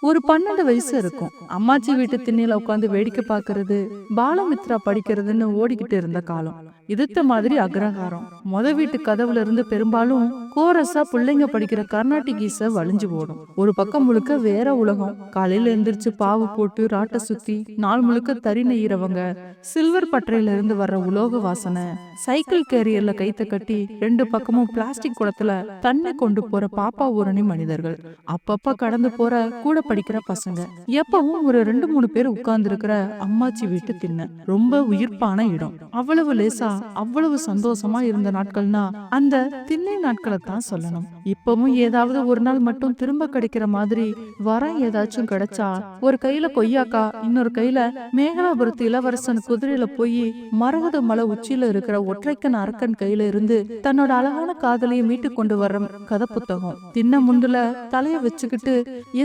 ஒரு பன்னெண்டு வயசு இருக்கும். அம்மாச்சி வீட்டு திண்ணில உட்காந்து வேடிக்கை பார்க்கறது பாலமித்ரா படிக்கிறதுன்னு ஓடிக்கிட்டு இருந்த காலம். இதுத்த மாதிரி அக்ரஹாரம் மொத வீட்டு கதவுல இருந்து பெரும்பாலும் கோரஸா பிள்ளைங்க படிக்கிற கர்நாடிக் இசை வலிஞ்சு போடும் ஒரு பக்கம் முழுக்க வேற உலகம். காலையில எந்திரிச்சு பாவு போட்டு ராட்டை சுத்தி நாள் முழுக்க தறி நெய்யறவங்க சில்வர் பட்டறையில இருந்து வர்ற உலோக வாசனை. சைக்கிள் கேரியர்ல கைத்த கட்டி ரெண்டு பக்கமும் பிளாஸ்டிக் குளத்துல தண்ணி கொண்டு போற பாப்பா ஊரணி மனிதர்கள். அப்பப்ப கடந்து போற கூட படிக்கிற பசங்க. எப்பவும் ஒரு ரெண்டு மூணு பேர் உட்கார்ந்து இருக்கிற அம்மாச்சி வீட்டு திண்ண. ரொம்ப உயிர்ப்பான இடம். அவ்வளவு லேசா அவ்வளவு சந்தோஷமா இருந்த நாட்கள்னா அந்த திண்ணை நாட்களை தான் சொல்லணும். இப்பவும் ஏதாவது ஒரு நாள் மட்டும் திரும்ப கிடைக்கிற மாதிரி வரம் ஏதாச்சும் கிடைச்சா ஒரு கையில கொய்யாக்கா இன்னொரு கையில மேகலாபுரத்து இளவரசன் குதிரையில போய் மரகத மலை உச்சியில இருக்கிற ஒற்றைக்கன் அரக்கன் கையில இருந்து தன்னோட அழகான காதலியை மீட்டு கொண்டு வர்ற கதை புத்தகம். தின்ன முண்டுல தலைய வச்சுக்கிட்டு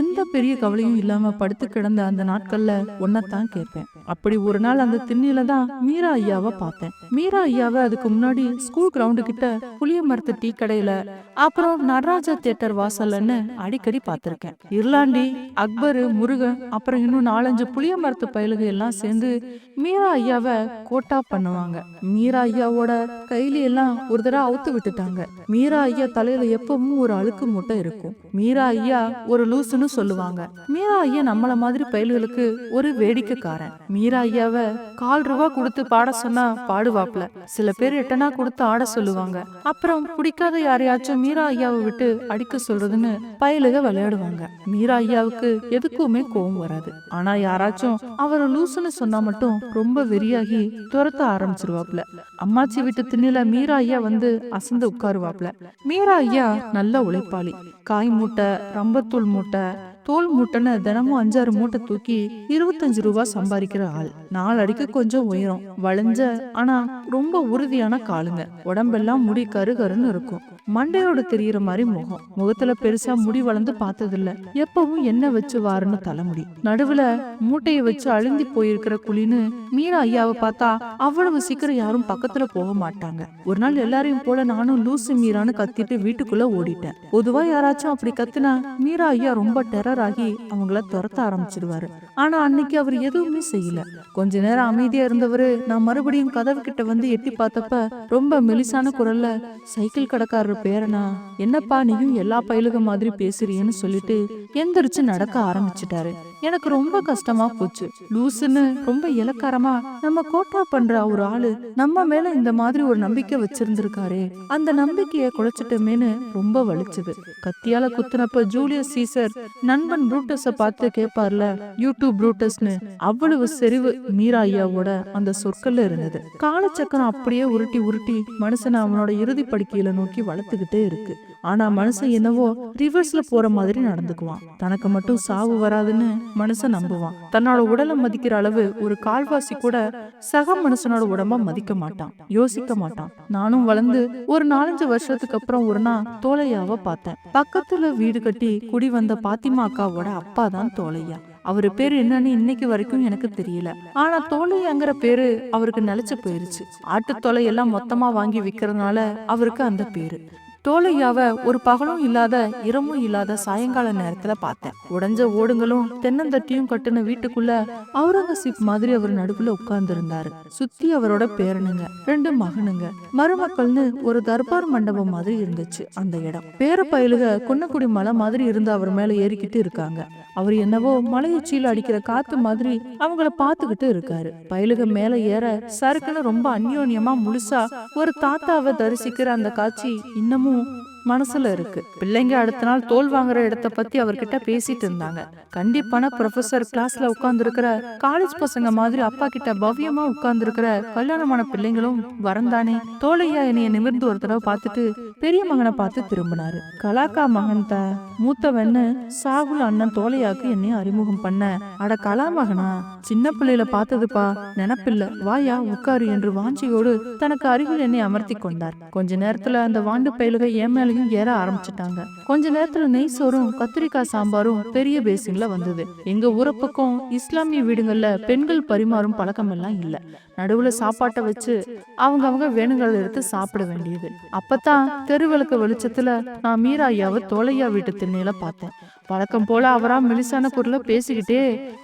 எந்த பெரிய கவலையும் இல்லாம படுத்து கிடந்த அந்த நாட்கள்ல ஒன்னத்தான் கேட்பேன். அப்படி ஒரு நாள் அந்த திண்ணில தான் மீரா ஐயாவை பார்த்தேன். மீரா ஐயாவை அதுக்கு முன்னாடி ஸ்கூல் கிரவுண்டு கிட்ட புளிய மரத்து டீ கடையில அப்புறம் நடராஜா தியேட்டர் வாசல்லன்னு அடிக்கடி பார்த்திருக்கேன். இர்லாண்டி அக்பரு முருகன் அப்புறம் இன்னும் நாலஞ்சு புளிய மரத்து பயலுக எல்லாம் சேர்ந்து மீரா ஐயாவை கோட்டா பண்ணுவாங்க. மீரா ஐயாவோட கையில எல்லாம் ஒரு தடவை அவுத்து விட்டுட்டாங்க. மீரா ஐயா தலையில எப்பவும் ஒரு அழுக்கு மூட்டை இருக்கும். மீரா ஐயா ஒரு லூசுன்னு சொல்லுவாங்க. மீரா ஐயா நம்மள மாதிரி பயல்களுக்கு ஒரு வேடிக்கைக்காரன். மீரா ஐயாவை கால் ரூபா கொடுத்து பாட சொன்னா பாடுவாப்ல. சில பேர் எட்டனா கொடுத்து ஆட சொல்லுவாங்க. அப்புறம் பிடிக்காத யாரையாச்சும் மீரா ஐயாவை விட்டு அடிக்க சொல்றதுன்னு பயலுக விளையாடுவாங்க. மீரா ஐயாவுக்கு எதுக்குமே கோவம் வராது. ஆனா யாராச்சும் அவரை லூசுன்னு சொன்னா மட்டும் ரொம்ப வெறியாகி துரத்த ஆரம்பிச்சிருவாப்ல. அம்மாச்சி வீட்டு திண்ணில மீரா ஐயா வந்து அசந்து உட்காருவாப்ல. மீரா ஐயா நல்ல உழைப்பாளி. காய் மூட்டை ரம்பத்தூள் மூட்டை தோல் மூட்டைன்னு தினமும் அஞ்சாறு மூட்டை தூக்கி இருபத்தஞ்சு ரூபா சம்பாதிக்கிற ஆள். நாலடிக்கு கொஞ்சம் உயரம் வளைஞ்ச ஆனா ரொம்ப உறுதியான காலுங்க. உடம்பெல்லாம் முடி கரு கருன்னு இருக்கும். மண்டையோட தெரியற மாதிரி முகம். முகத்துல பெருசா முடி வளர்ந்து பார்த்ததில்ல. எப்பவும் எண்ணெய் வச்சு வாருன்னு தலைமுடி. நடுவுல மூட்டையை வச்சு அழுந்தி போயிருக்கிற குழின்னு மீரா ஐயாவை பார்த்தா அவ்வளவு சீக்கிரம் யாரும் பக்கத்துல போக மாட்டாங்க. ஒரு நாள் எல்லாரையும் போல நானும் லூசு மீரான்னு கத்திட்டு வீட்டுக்குள்ள ஓடிட்டேன். பொதுவா யாராச்சும் அப்படி கத்துனா மீரா ஐயா ரொம்ப டெரர் ஆகி அவங்கள துரத்த ஆரம்பிச்சிடுவாரு. ஆனா அன்னைக்கு அவர் எதுவுமே செய்யல. கொஞ்ச நேரம் அமைதியா இருந்தவரு நான் மறுபடியும் கதவு கிட்ட வந்து எட்டி பார்த்தப்ப ரொம்ப மெலிசான குரல்ல சைக்கிள் கடைக்காரர் பேரனா என்னப்பா நீயும் எல்லா பயிலுக மாதிரி பேசுறியன்னு சொல்லிட்டு எந்திரிச்சு நடக்க ஆரம்பிச்சிட்டாரு. எனக்கு ரொம்ப கஷ்டமா போச்சு. லூசுன்னு ரொம்ப இலக்காரமா நம்ம கோட்டா பண்ற ஒரு ஆளு நம்ம மேல இந்த மாதிரி ஒரு நம்பிக்கை வச்சிருந்திருக்காரே அந்த நம்பிக்கைய குலைச்சிட்டமேன்னு ரொம்ப வலிச்சது. கத்தியால குத்துனப்ப ஜூலியஸ் சீசர் நண்பன் ப்ரூட்டஸ பார்த்து கேட்பார்ல யூடியூப் ப்ரூட்டஸ்னு அவ்வளவு செறிவு மீரா ஐயாவோட அந்த சொற்கள்ல இருந்தது. காலச்சக்கரம் அப்படியே உருட்டி உருட்டி மனுஷனை அவனோட இறுதி படுக்கையில நோக்கி வளர்த்துக்கிட்டே இருக்கு. ஆனா மனுஷன் என்னவோ ரிவர்ஸ்ல போற மாதிரி நடந்துக்குவான். தனக்கு மட்டும் சாவு வராதுன்னு மனுஷன் நம்புவான். தன்னோட உடலை மதிக்கிற அளவு ஒரு கால்வாசி கூட சக மனுஷனோட உடம்ப மதிக்க மாட்டான். யோசிக்க மாட்டான். நானும் வளர்ந்து ஒரு நாலஞ்சு வருஷத்துக்கு அப்புறம் ஒரு நாள் தோலையாவ பார்த்தேன். பக்கத்துல வீடு கட்டி குடி வந்த பாத்திமா அக்காவோட அப்பா தான் தோலையா. அவர் பேர் என்னன்னு இன்னைக்கு வரைக்கும் எனக்கு தெரியல. ஆனா தோலையாங்கிற பேரு அவருக்கு நிலைச்சு போயிருச்சு. ஆட்டுத்தொலை எல்லாம் மொத்தமா வாங்கி விக்கிறதுனால அவருக்கு அந்த பேரு. தோழையாவ ஒரு பகலும் இல்லாத இரவும் இல்லாத சாயங்கால நேரத்துல பார்த்தேன். உடஞ்ச ஓடுங்களும் தென்னந்தட்டியும் கட்டுன வீட்டுக்குள்ள அவுரங்கசீப் மாதிரி அவர் நடுவுல உட்கார்ந்து இருந்தாரு சுத்தி அவரோட பேரனுங்க ரெண்டு மகனுங்க. மருமக்கள்னு ஒரு தர்பார் மண்டபம் மாதிரி இருந்துச்சு அந்த இடம். பேர பயலுக குன்னக்குடி மலை மாதிரி இருந்து அவர் மேல ஏறிக்கிட்டு இருக்காங்க. அவர் என்னவோ மலையுச்சியில அடிக்கிற காத்து மாதிரி அவங்கள பாத்துக்கிட்டு இருக்காரு. பயலுக மேல ஏற சருக்குன்னு ரொம்ப அந்யோன்யமா முழுசா ஒரு தாத்தாவை தரிசிக்கிற அந்த காட்சி இன்னமும் மனசுல இருக்கு. பிள்ளைங்க அடுத்த நாள் தோல் வாங்குற இடத்த பத்தி அவர்கிட்ட பேசிட்டு இருந்தாங்க. கண்டிப்பான ப்ரொஃபசர் கிளாஸ்ல உட்கார்ந்து இருக்கிற காலேஜ் பசங்க மாதிரி அப்பா கிட்ட பவ்யமா உட்கார்ந்து இருக்கிற கல்யாணமான பிள்ளைங்களும் வரந்தானே. தோலையா என்னைய நிமிர்ந்து ஒரு தடவை பார்த்துட்டு பெரிய மகனை பார்த்து திரும்பினாரு. கலாக்கா மகன் த மூத்தவன்னு சாகுல் அண்ணன் தோலையாக்கு என்னைய அறிமுகம் பண்ண. அட கலா மகனா சின்ன பிள்ளையில பார்த்ததுப்பா நினப்பில்ல. வாயா உட்காரு என்று வாஞ்சியோடு தனக்கு அருகில் என்னை அமர்த்தி கொண்டார். கொஞ்ச நேரத்துல அந்த வாண்டு பயலுகை ஏன் மேல மேலையும் ஏற ஆரம்பிச்சிட்டாங்க. கொஞ்ச நேரத்துல நெய் சோறும் கத்திரிக்காய் சாம்பாரும் பெரிய பேசின்ல வந்தது. எங்க ஊரை பக்கம் இஸ்லாமிய வீடுகள்ல பெண்கள் பரிமாறும் பழக்கம் எல்லாம் இல்ல. நடுவுல சாப்பாட்டை வச்சு அவங்க அவங்க வேணுங்கிறத எடுத்து சாப்பிட வேண்டியது. அப்பதான் தெருவிளக்கு வெளிச்சத்துல நான் மீரா ஐயாவை தோலையா வீட்டு திண்ணையில பார்த்தேன். வழக்கம் போல அவரா மெலிசான குரல பேசிக்கிட்டே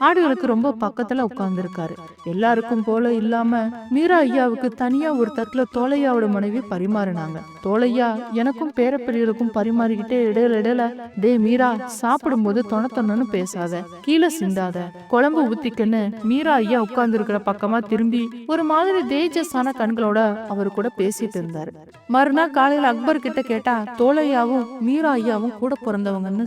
ஆடுகளுக்கு ரொம்ப பக்கத்துல உட்கார்ந்துருக்காரு. எல்லாருக்கும் போல இல்லாம மீரா ஐயாவுக்கு தனியா ஒரு தட்டுல தோலையாவோட மனைவி பரிமாறினாங்க. தோலையா எனக்கும் பேரப்பிள்ளைகளுக்கும் பரிமாறிக்கிட்டே இடையில இடையில டே மீரா சாப்பிடும்போது தொண தொணன்னு பேசாத கீழே சிந்தாத குழம்பு ஊத்திக்கன்னு. மீரா ஐயா உட்கார்ந்து இருக்கிற பக்கமா திரும்பி ஒரு மாதிரி தேஜஸான கண்களோட அவர் கூட பேசிட்டு இருந்தாரு. மறுநாள் காலையில அக்பர் கிட்ட கேட்டா தோலையாவும் மீரா ஐயாவும் கூட பிறந்தவங்கன்னு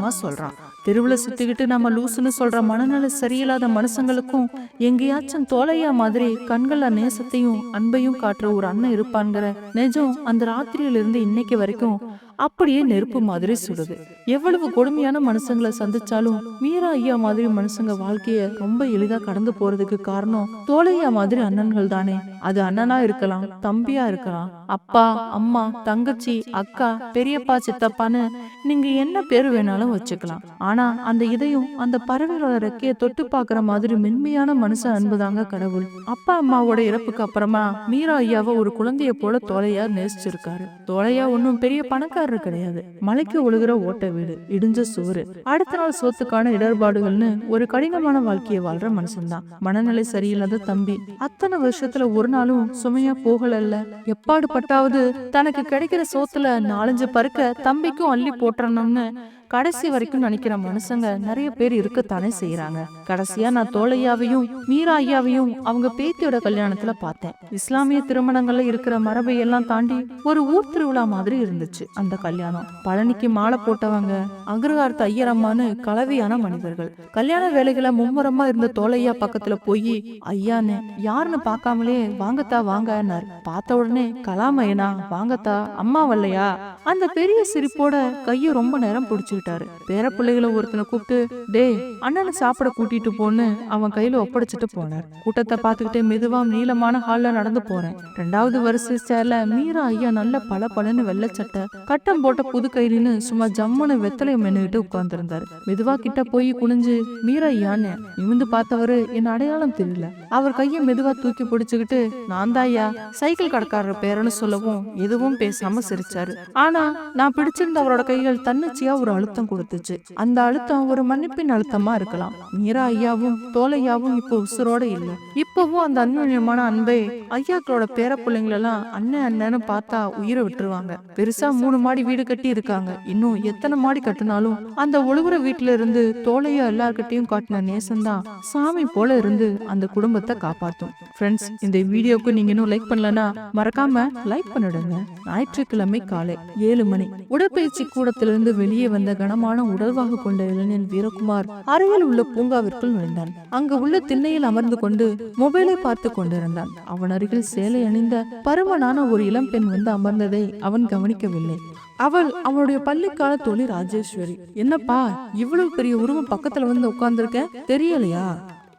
சாதாரணமா சொல்றான். தெருவுல சுத்திக்கிட்டு நம்ம லூசுன்னு சொல்ற மனநல சரியில்லாத மனுஷங்களுக்கும் எங்கேயாச்சும் தோலையா மாதிரி கண்கள்ல நேசத்தையும் அன்பையும் காட்டுற ஒரு அண்ணன் இருப்பான்ங்கிற நிஜம் அந்த ராத்திரியில இருந்து இன்னைக்கு வரைக்கும் அப்படியே நெருப்பு மாதிரி சுடுது. எவ்வளவு கொடுமையான மனுஷங்களை சந்திச்சாலும் மீரா ஐயா மாதிரி மனுஷங்க வாழ்க்கைய ரொம்ப எளிதா கடந்து போறதுக்கு காரணம் தோழையா மாதிரி அண்ணன்கள் தானே. அது அண்ணனா இருக்கலாம் தம்பியா இருக்கலாம். அப்பா அம்மா தங்கச்சி அக்கா பெரியப்பா சித்தப்பான்னு நீங்க என்ன பேர் வேணாலும் வச்சுக்கலாம். ஆனா அந்த இதையும் அந்த பறவைகளோட ரெக்கைய தொட்டு பாக்குற மாதிரி மென்மையான மனுஷ அன்புதாங்க கடவுள். அப்பா அம்மாவோட இறப்புக்கு அப்புறமா மீரா ஐயாவை ஒரு குழந்தைய போல தோலையா நேசிச்சிருக்காரு. தோலையா ஒன்னும் பெரிய பணக்கார பணக்காரர் கிடையாது. மலைக்கு ஒழுகுற ஓட்ட வீடு இடிஞ்ச சுவரு அடுத்த நாள் சோத்துக்கான இடர்பாடுகள்னு ஒரு கடினமான வாழ்க்கையை வாழ்ற மனுஷன்தான். மனநிலை சரியில்லாத தம்பி. அத்தனை வருஷத்துல ஒரு நாளும் சுமையா போகலல்ல. எப்பாடு பட்டாவது தனக்கு கிடைக்கிற சோத்துல நாலஞ்சு பருக்க தம்பிக்கும் அள்ளி போட்டுறணும்னு கடைசி வரைக்கும் நினைக்கிற மனுஷங்க நிறைய பேர் இருக்கத்தானே செய்யறாங்க கடைசியா நான் தோழையாவையும் மீரா ஐயாவையும் அவங்க பேத்தியோட கல்யாணத்துல பார்த்தேன். இஸ்லாமிய திருமணங்கள்ல இருக்கிற மரபை எல்லாம் தாண்டி ஒரு ஊர் திருவிழா மாதிரி இருந்துச்சு அந்த கல்யாணம். பழனிக்கு மாலை போட்டவங்க அக்ரஹாரத்து ஐயரம்மான்னு கலவையான மனிதர்கள். கல்யாண வேலைகளை மும்முரமா இருந்த தோலையா பக்கத்துல போய் ஐயான்னு யாருன்னு பார்க்காமலே வாங்கத்தா வாங்கன்னாரு. பார்த்த உடனே கலாமையனா வாங்கத்தா அம்மா வரலையா அந்த பெரிய சிரிப்போட கையை ரொம்ப நேரம் போயிட்டாரு பேர பிள்ளைகளை ஒருத்தனை கூப்பிட்டு டேய் அண்ணனை சாப்பிட கூட்டிட்டு போன்னு அவன் கையில ஒப்படைச்சிட்டு போனார். கூட்டத்தை பார்த்துக்கிட்டே மெதுவா நீளமான ஹால்ல நடந்து போறேன். ரெண்டாவது வரிசை சேர்ல மீரா ஐயா நல்ல பல பலன்னு வெள்ளச்சட்டை கட்டம் போட்ட புது கைலின்னு சும்மா ஜம்முன்னு வெத்தலையை மென்னுகிட்டு உட்கார்ந்துருந்தாரு. மெதுவா கிட்ட போய் குனிஞ்சு மீரா ஐயான்னு நிமிந்து பார்த்தவரு என் அடையாளம் தெரியல. அவர் கையை மெதுவா தூக்கி பிடிச்சுக்கிட்டு நான் தாயா சைக்கிள் கடக்காரர் பேரன்னு சொல்லவும் எதுவும் பேசாம சிரிச்சாரு. ஆனா நான் பிடிச்சிருந்த அவரோட கைகள் தன்னிச்சையா ஒரு அழுத்தம் கொடுத்துச்சு. அந்த அழுத்தம் ஒரு மன்னிப்பின் அழுத்தமா இருக்கலாம். மீரா ஐயாவும் தோலையாவும் இப்போ உசுரோட இல்லை. இப்பவும் அந்த அந்யோன்யமான அன்பை ஐயாக்களோட பேர பிள்ளைங்களெல்லாம் அண்ணன் அண்ணன்னு பார்த்தா உயிரை விட்டுருவாங்க. பெருசா மூணு மாடி வீடு கட்டி இருக்காங்க. இன்னும் எத்தனை மாடி கட்டினாலும் அந்த ஒழுகுற வீட்டுல இருந்து தோலையா எல்லார்கிட்டையும் காட்டின நேசம்தான் சாமி போல இருந்து அந்த குடும்பத்தை காப்பாத்தும். ஃப்ரெண்ட்ஸ் இந்த வீடியோக்கு நீங்க இன்னும் லைக் பண்ணலனா மறக்காம லைக் பண்ணிடுங்க. ஞாயிற்றுக்கிழமை காலை ஏழு மணி. உடற்பயிற்சி கூடத்திலிருந்து வெளியே வந்த கனமான உடல்வாக கொண்ட இளைஞன் வீரகுமார் அருகில் உள்ள பூங்காவிற்குள் நுழைந்தான். அங்கு உள்ள திண்ணையில் அமர்ந்து கொண்டு மொபைலை பார்த்து கொண்டிருந்தான். அவன் அருகில் சேலை அணிந்த பருமனான ஒரு இளம்பெண் வந்து அமர்ந்ததை அவன் கவனிக்கவில்லை. அவள் அவளுடைய பள்ளிக்கால தோழி ராஜேஸ்வரி. என்னப்பா இவ்வளவு பெரிய உருவம் பக்கத்துல வந்து உட்கார்ந்துருக்க? தெரியலையா?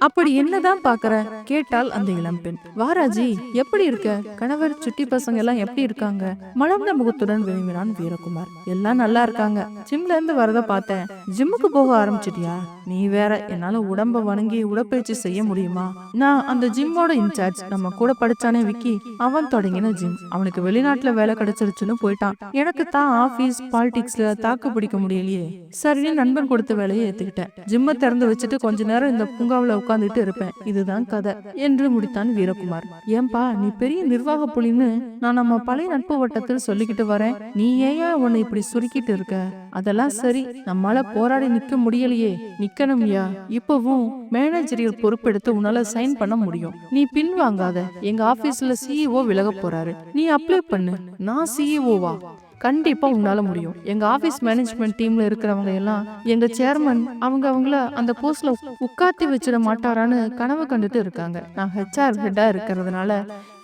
அப்படி என்னதான் பாக்குற கேட்டால் அந்த இளம்பெண் வாராஜி எப்படி இருக்க? கணவர் சுட்டி பசங்க எல்லாம் எப்படி இருக்காங்க? மலர்ந்த முகத்துடன் விரும்பினான் வீரகுமார். எல்லாம் நல்லா இருக்காங்க. ஜிம்ல இருந்து வரத பார்த்தேன். ஜிம்முக்கு போக ஆரம்பிச்சிட்டியா? நீ வேற என்னால உடம்ப வணங்கி உடற்பயிற்சி செய்ய முடியுமா? நான் அந்த ஜிம்மோட இன்சார்ஜ். நம்ம கூட படிச்சானே விக்கி அவன் தொடங்கின ஜிம் அவனுக்கு வெளிநாட்டுல வேலை கிடைச்சிருச்சுன்னு போயிட்டான். எனக்கு தான் ஆபீஸ் பாலிடிக்ஸ்ல தாக்கு பிடிக்க முடியலையே. சரின்னு நண்பன் கொடுத்த வேலையை ஏத்துக்கிட்டேன். ஜிம்மை திறந்து வச்சுட்டு கொஞ்ச நேரம் இந்த பூங்காவுல உட்காந்துட்டு இருப்பேன் இதுதான் கதை என்று முடித்தான் வீரகுமார். ஏன்பா நீ பெரிய நிர்வாக புலின்னு நான் நம்ம பழைய நட்பு வட்டத்தில் சொல்லிக்கிட்டு வரேன். நீ ஏன் உன்னை இப்படி சுருக்கிட்டு இருக்க? அதெல்லாம் சரி நம்மால போராடி நிக்க முடியலையே. நிக்கணும்யா. இப்பவும் மேனேஜரியல் பொறுப்பெடுத்து உன்னால சைன் பண்ண முடியும். நீ பின் வாங்காத எங்க ஆபீஸ்ல சிஇஓ விலக போறாரு. நீ அப்ளை பண்ணு. நான் சிஇஓவா கண்டிப்பா உன்னால முடியும். எங்க ஆபீஸ் மேனேஜ்மெண்ட் டீம்ல இருக்கிறவங்க எல்லாம் எங்க சேர்மன் அவங்க அவங்கள அந்த போஸ்ட்ல உட்காத்தி வச்சிட மாட்டாரான்னு கனவு கண்டுட்டு இருக்காங்க. நான் ஹெச்ஆர் ஹெட்டா இருக்கிறதுனால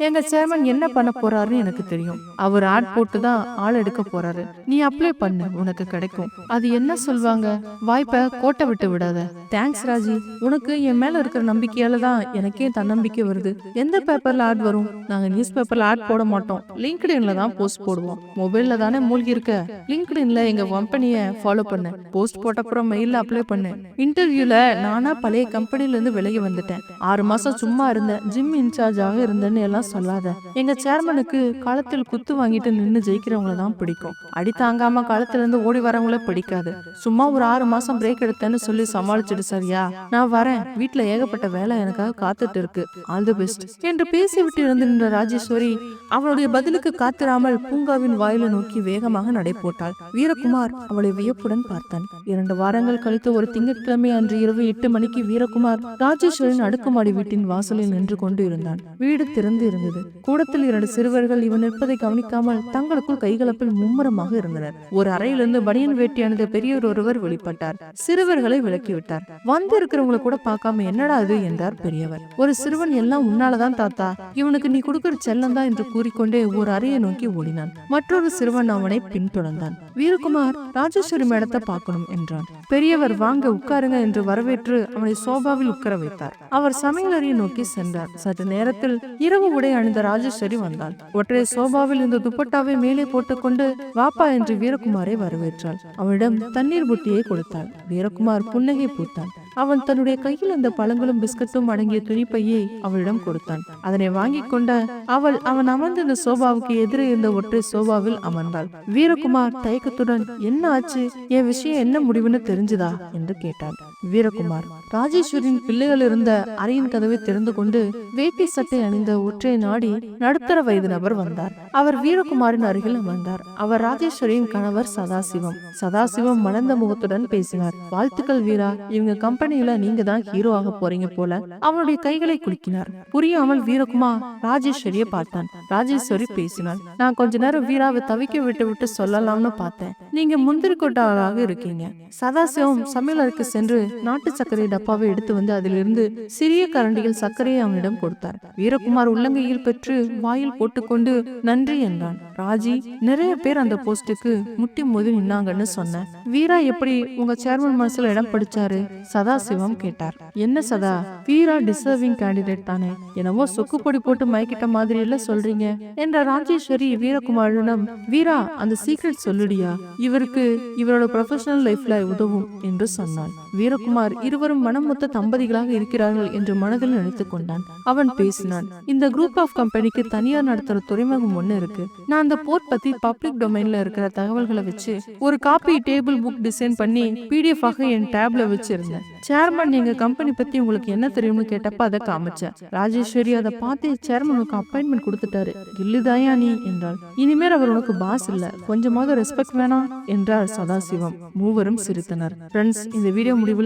எங்க சேர்மன் என்ன பண்ண போறாருன்னு எனக்கு தெரியும். அவர் ஆட் போட்டு தான் ஆள் எடுக்க போறாரு. நீ அப்ளை பண்ணு உனக்கு கிடைக்கும். அது என்ன சொல்வாங்க? வாய்ப்பை கோட்டை விட்டு விடாத. தேங்க்ஸ் ராஜி. உனக்கு என் மேல இருக்கிற நம்பிக்கையால தான் எனக்கே தன்னம்பிக்கை வருது. எந்த பேப்பர்ல ஆட் வரும் நாங்க நியூஸ் பேப்பர்ல ஆட் போட மாட்டோம் லிங்க்டின்ல தான் போஸ்ட் போடுவோம் மொபைல்ல தானே மூழ்கி இருக்க? லிங்க்டின்ல எங்க கம்பெனிய ஃபாலோ பண்ண போஸ்ட் போட்டப்புறம் மெயில்ல அப்ளை பண்ண இன்டர்வியூல நானா பழைய கம்பெனில இருந்து விலகி வந்துட்டேன். ஆறு மாசம் சும்மா இருந்தேன். ஜிம் இன்சார்ஜாக இருந்தேன்னு எல்லாம் சொல்லாத. எங்க சேர்மனுக்கு களத்தில் குத்து வாங்கிட்டு நின்னு ஜெயிக்கிறவங்கள தான் பிடிக்கும். அடி தாங்காம களத்துல இருந்து ஓடி வரவங்கள பிடிக்காது. சும்மா ஒரு ஆறு மாசம் பிரேக் எடுத்தேன்னு சொல்லி சமாளிச்சிடு சரியா? நான் வரேன். வீட்டுல ஏகப்பட்ட வேலை எனக்காக காத்துட்டு இருக்கு. ஆல் தி பெஸ்ட் என்று பேசிவிட்டு இருந்திருந்த ராஜேஸ்வரி அவளுடைய பதிலுக்கு காத்திராமல் பூங்காவின் வாயிலை நோக்கி வேகமாக நடை போட்டாள் வீரகுமார் அவளை வியப்புடன் பார்த்தான். இரண்டு வாரங்கள் கழித்து ஒரு திங்கட்கிழமை அன்று இரவு எட்டு மணிக்கு வீரகுமார் ராஜேஸ்வரின் அடுக்குமாடி வீட்டின் வாசலில் நின்று கொண்டு இருந்தான். வீடு திறந்து இருந்தது. கூடத்தில் இரண்டு சிறுவர்கள் இவன் நிற்பதை கவனிக்காமல் தங்களுக்குள் கைகலப்பில் மும்முரமாக இருந்தனர். ஒரு அறையிலிருந்து பனியன் வேட்டி அணிந்த பெரியவர் ஒருவர் வெளிப்பட்டார். சிறுவர்களை விலக்கிவிட்டார். வந்து இருக்கிறவங்களை கூட பார்க்காம என்னடா இது என்றார் பெரியவர். ஒரு சிறுவன் எல்லாம் உன்னாலதான் தாத்தா. இவனுக்கு நீ கொடுக்கிற செல்லம் தான் என்று கூறிக்கொண்டே ஒரு அறையை நோக்கி ஓடினான். மற்றொரு சிறுவன் அவனை பின்தொடர்ந்தான். வீரகுமார் ராஜேஸ்வரி மேடத்தை பார்க்கணும் என்றான். பெரியவர் வாங்க உட்காருங்க என்று வரவேற்று அவனை சோபாவில் உட்கார வைத்தார். அவர் சமையலறையை நோக்கி சென்றார். சற்று நேரத்தில் இரவு உடை அணிந்த ராஜேஸ்வரி வந்தாள் ஒற்றை சோபாவில் இந்த துப்பட்டாவை மேலே போட்டுக்கொண்டு வாப்பா என்று வீரகுமாரை வரவேற்றாள். அவளிடம் தண்ணீர் புட்டியை கொடுத்தாள். வீரகுமார் புன்னகை பூத்தான். அவன் தன்னுடைய கையில் அந்த பழங்களும் பிஸ்கட்டும் அடங்கிய துணிப்பையை அவளிடம் கொடுத்தான். அதனை வாங்கிக் கொண்ட அவள் அவன் அமர்ந்திருந்த சோபாவுக்கு எதிரே இருந்த ஒற்றை சோபாவில் அமர்ந்தாள். வீரகுமார் தயக்கத்துடன் என்ன ஆச்சு? என் விஷயம் என்ன முடிவுன்னு தெரிஞ்சுதா? என்று கேட்டான். வீரகுமார். ராஜேஸ்வரின் பிள்ளைகள் இருந்த அறையின் கதவை திறந்து கொண்டு வேட்டி சட்டை அணிந்த ஒற்றை நாடி நடுத்தர வயது நபர் வந்தார். அவர் வீரகுமாரின் அருகில் அமர்ந்தார். அவர் ராஜேஸ்வரியின் கணவர் சதாசிவம். சதாசிவம் மலர்ந்த முகத்துடன் பேசினார். வாழ்த்துக்கள் வீரா. இவங்க கம்பெனியில நீங்க தான் ஹீரோ ஆக போறீங்க போல. அவனுடைய கைகளை குலுக்கினார். புரியாமல் வீரகுமார் ராஜேஸ்வரிய பார்த்தான். ராஜேஸ்வரி பேசினாள். நான் கொஞ்ச நேரம் வீராவை தவிக்க விட்டு விட்டு சொல்லலாம்னு பார்த்தேன். நீங்க முந்திரி கொட்டாளராக இருக்கீங்க. சதாசிவம் சமையலருக்கு சென்று நாட்டு சர்க்கரை டப்பாவை எடுத்து வந்து அதிலிருந்து சிறிய கரண்டியில் சர்க்கரையை அவனிடம் கொடுத்தார். வீரகுமார் உள்ளங்கையில் பெற்று வாயில் போட்டுக்கொண்டு நன்றி என்றான். ராஜி நிறைய பேர் அந்த போஸ்டுக்கு முட்டி மோதி நின்னாங்கன்னு சொன்னேன் வீரா எப்படி உங்க சேர்மன் மனசுல இடம் பிடிச்சாரு? சதாசிவம் கேட்டார். என்ன சதா வீரா டிசர்விங் கேண்டிடேட் தானே. என்னவோ சொக்குப்பொடி போட்டு மயக்கிட்ட மாதிரி எல்லாம் சொல்றீங்க என்ற ராஜேஸ்வரி வீரகுமாரிடம் வீரா அந்த சீக்ரெட் சொல்லுடியா? இவருக்கு இவரோட ப்ரொஃபஷனல் லைஃப்ல உதவும் என்று சொன்னாள் வீர வீரகுமார் இருவரும் மனம் மொத்த தம்பதிகளாக இருக்கிறார்கள் என்று மனதில் நினைத்துக் கொண்டான். அவன் பேசினான் இந்த குரூப் ஆஃப் கம்பெனிக்கு தனியார் நடத்துற துறைமுகம் ஒண்ணு இருக்கு. நான் அந்த போர்ட் பத்தி பப்ளிக் டொமைன்ல இருக்கிற தகவல்களை வச்சு ஒரு காப்பி டேபிள் புக் டிசைன் பண்ணி பிடிஎஃப் ஆக என் டேப்ல வச்சிருந்தேன். சேர்மன் எங்க கம்பெனி பத்தி உங்களுக்கு என்ன தெரியும்னு கேட்டப்ப அதை காமிச்சேன். ராஜேஸ்வரி அதை பார்த்து சேர்மனுக்கு அப்பாயின்மெண்ட் கொடுத்துட்டாரு. இல்லுதாயா நீ? என்றாள். இனிமேல் அவர் உனக்கு பாஸ் இல்ல. கொஞ்சமாவது ரெஸ்பெக்ட் வேணாம் என்றார் சதாசிவம். மூவரும் சிரித்தனர். ஃப்ரெண்ட்ஸ் இந்த வீடியோ முடிவில்